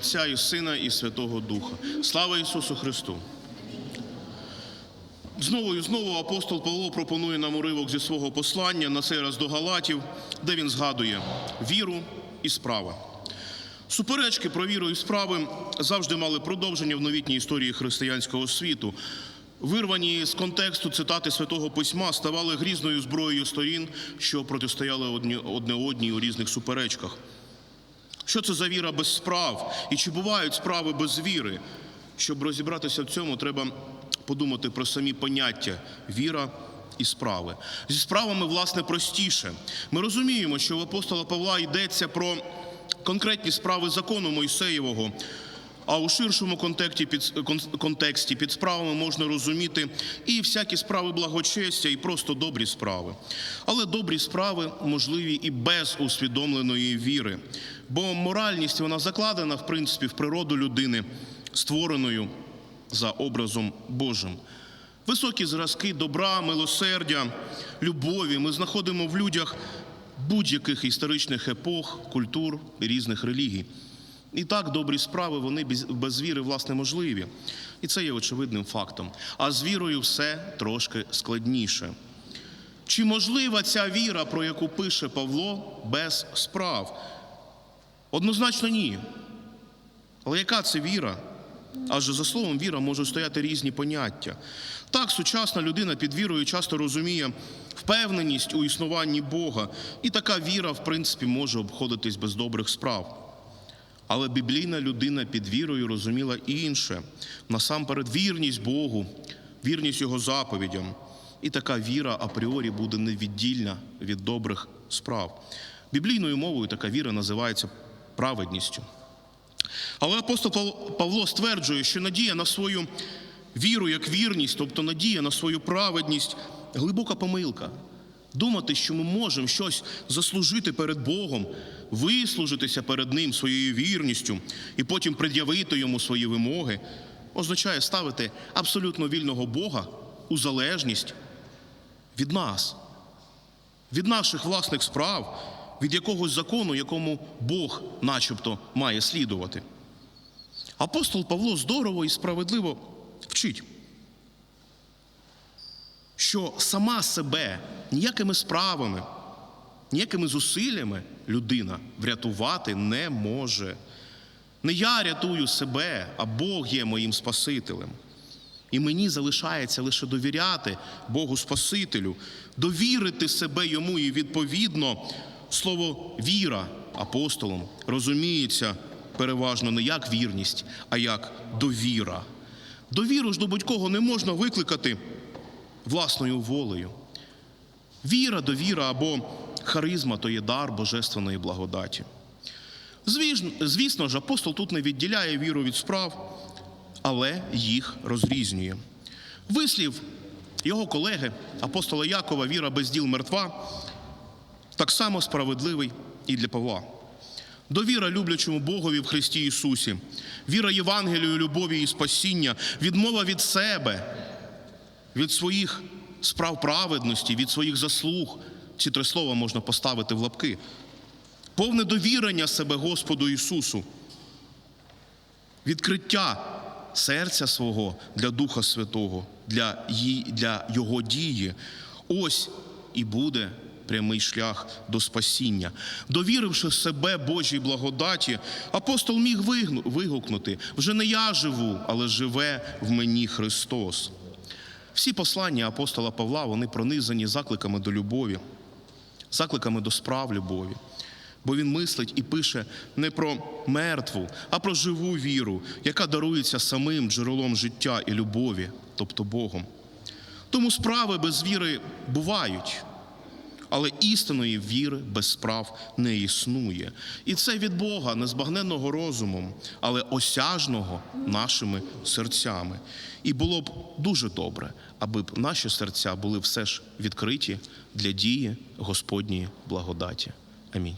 Отця і Сина, і Святого Духа. Слава Ісусу Христу! Знову і знову апостол Павло пропонує нам уривок зі свого послання, на цей раз до Галатів, де він згадує віру і справи. Суперечки про віру і справи завжди мали продовження в новітній історії християнського світу. Вирвані з контексту цитати святого письма ставали грізною зброєю сторін, що протистояли одне одній у різних суперечках. Що це за віра без справ? І чи бувають справи без віри? Щоб розібратися в цьому, треба подумати про самі поняття віра і справи. Зі справами, власне, простіше. Ми розуміємо, що в апостола Павла йдеться про конкретні справи закону Мойсеєвого. А у ширшому контексті під, контексті під справами можна розуміти і всякі справи благочестя, і просто добрі справи. Але добрі справи можливі і без усвідомленої віри. Бо моральність вона закладена, в принципі, в природу людини, створеною за образом Божим. Високі зразки добра, милосердя, любові ми знаходимо в людях будь-яких історичних епох, культур і різних релігій. І так, добрі справи вони без, віри, власне, можливі. І це є очевидним фактом. А з вірою все трошки складніше. Чи можлива ця віра, про яку пише Павло, без справ? Однозначно ні. Але яка це віра? Адже за словом віра можуть стояти різні поняття. Так, сучасна людина під вірою часто розуміє впевненість у існуванні Бога, і така віра, в принципі, може обходитись без добрих справ. Але біблійна людина під вірою розуміла інше насамперед вірність Богу, вірність Його заповідям. І така віра апріорі буде невіддільна від добрих справ. Біблійною мовою така віра називається праведністю. Але апостол Пав- Павло стверджує, що надія на свою віру як вірність, тобто надія на свою праведність, глибока помилка. Думати, що ми можемо щось заслужити перед Богом, вислужитися перед Ним своєю вірністю і потім пред'явити йому свої вимоги, означає ставити абсолютно вільного Бога у залежність від нас, від наших власних справ, від якогось закону, якому Бог начебто має слідувати. Апостол Павло здорово і справедливо вчить, що сама себе ніякими справами, ніякими зусиллями людина врятувати не може. Не я рятую себе, а Бог є моїм Спасителем. І мені залишається лише довіряти Богу Спасителю, довірити себе йому і відповідно слово віра апостолом розуміється переважно не як вірність, а як довіра. Довіру ж до будь-кого не можна викликати власною волею. Віра, довіра або харизма то є дар божественної благодаті. Звісно, ж, апостол тут не відділяє віру від справ, але їх розрізнює. Вислів його колеги, апостола Якова, віра без діл мертва, так само справедливий і для Павла. Довіра люблячому Богові в Христі Ісусі, віра Євангелію, любові і спасіння, відмова від себе, від своїх справ праведності, від своїх заслуг. Ці три слова можна поставити в лапки. Повне довірення себе Господу Ісусу, відкриття серця свого для Духа Святого, для, її- для Його дії. Ось і буде прямий шлях до спасіння. Довіривши себе Божій благодаті, апостол міг вигукнути: вже не я живу, але живе в мені Христос. Всі послання апостола Павла вони пронизані закликами до любові, закликами до справ любові. Бо він мислить і пише не про мертву, а про живу віру, яка дарується самим джерелом життя і любові, тобто Богом. Тому справи без віри бувають, але істинної віри без справ не існує. І це від Бога, незбагненного розумом, але осяжного нашими серцями. І було б дуже добре, аби б наші серця були все ж відкриті для дії Господньої благодаті. Амінь.